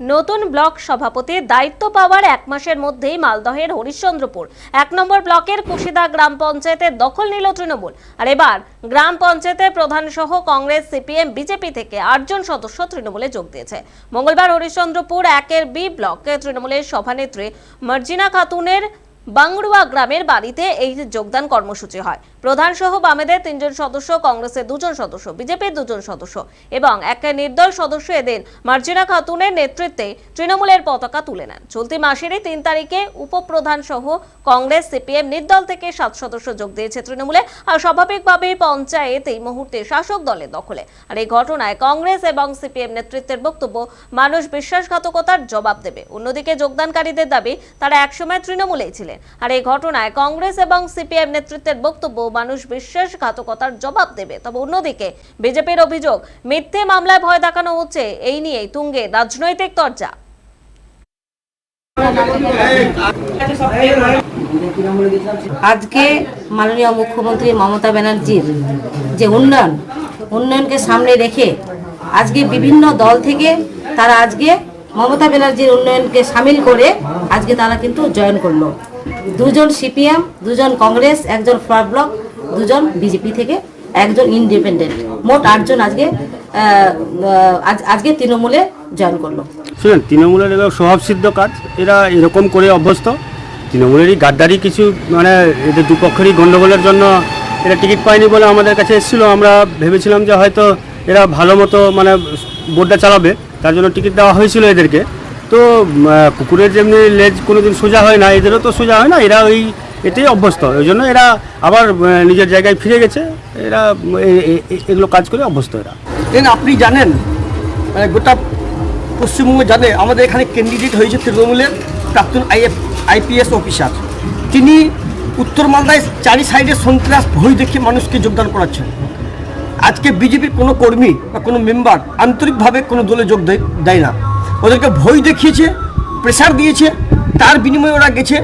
নতুন ব্লক সভাপতি দায়িত্ব পাওয়ার এক মাসের মধ্যেই মালদহের হরিশ্চন্দ্রপুর। এক নম্বর ব্লকের কুশিদা গ্রাম পঞ্চায়েতের দখল নিল তৃণমূল। আর এবার গ্রাম পঞ্চায়েতের প্রধান সহ কংগ্রেস, সিপিএম, বিজেপি থেকে আটজন সদস্য তৃণমূলে যোগ দিয়েছে। মঙ্গলবার হরিশ্চন্দ্রপুর একের বি ব্লকে তৃণমূলের সভানেত্রী মার্জিনা খাতুনের বাংরুয়া গ্রামের বাড়িতে এই যোগদান কর্মসূচি হয়। প্রধান সহ বামেদের তিনজন সদস্য, কংগ্রেসের দুজন সদস্য, বিজেপির দুজন সদস্য এবং এক নির্দল সদস্য এদিন মার্জিনা খাতুনের নেতৃত্বে তৃণমূলের পতাকা তুলে নেন। চলতি মাসেরই তিন তারিখে উপপ্রধান সহ কংগ্রেস, সিপিএম নির্দল থেকে সাত সদস্য যোগ দিয়েছে তৃণমূলে আর স্বাভাবিকভাবেই পঞ্চায়েত এই মুহূর্তে শাসক দলের দখলে। আর এই ঘটনায় কংগ্রেস এবং সিপিএম নেতৃত্বের বক্তব্য মানুষ বিশ্বাসঘাতকতার জবাব দেবে। অন্যদিকে যোগদানকারীদের দাবি, তারা একসময় তৃণমূলেই ছিলেন। আর এই ঘটনায় কংগ্রেস এবং সিপিএম নেতৃত্বের বক্তব্য মানুষ বিশ্বাসঘাতকতার জবাব দেবে। তবে অন্যদিকে, বিজেপির অভিযোগ, মিথ্যে মামলায় ভয় দেখানো হচ্ছে, এই নিয়েই তুঙ্গে রাজনৈতিক চর্চা আজকে মাননীয় মুখ্যমন্ত্রী মমতা ব্যানার্জির যে উন্নয়ন, উন্নয়নকে সামনে রেখে আজকে বিভিন্ন দল থেকে তারা আজকে মমতা ব্যানার্জির উন্নয়নকে সামিল করে আজকে তারা কিন্তু জয়েন করল। দুজন সিপিএম, দুজন কংগ্রেস, একজন ফ্রড ব্লক, দুজন বিজেপি থেকে একজন ইন্ডিপেন্ডেন্ট। মোট আটজন আজকে আজকে তৃণমূলে জয়েন করল। শুনুন, তৃণমূলের এবার স্বভাবসিদ্ধ কাজ, এরা এরকম করে অভ্যস্ত। তৃণমূলেরই গাদ্দারি কিছু মানে এদের দুপক্ষেরই গণ্ডগোলের জন্য এরা টিকিট পায়নি বলে আমাদের কাছে এসেছিল। আমরা ভেবেছিলাম যে হয়তো এরা ভালো মতো মানে বোর্ডটা চালাবে, তার জন্য টিকিট দেওয়া হয়েছিল এদেরকে। তো কুকুরের যেমনি লেজ কোনোদিন সোজা হয় না, এদেরও তো সোজা হয় না, এরা ওই, এতেই অভ্যস্ত। ওই জন্য এরা আবার নিজের জায়গায় ফিরে গেছে, এরা এগুলো কাজ করে অভ্যস্ত এরা। দেন, আপনি জানেন মানে গোটা পশ্চিমবঙ্গে জানে, আমাদের এখানে ক্যান্ডিডেট হয়েছে তৃণমূলের প্রাক্তন আইএফ আইপিএস অফিসার তিনি উত্তর মালদায় চারি সাইডে সন্ত্রাস, ভয় দেখিয়ে মানুষকে যোগদান করাচ্ছেন। আজকে বিজেপির কোনো কর্মী বা কোনো মেম্বার আন্তরিকভাবে কোনো দলে যোগ দেয় না। ওদেরকে ভয় দেখিয়েছে প্রেশার দিয়েছে তার বিনিময়ে ওরা গেছে।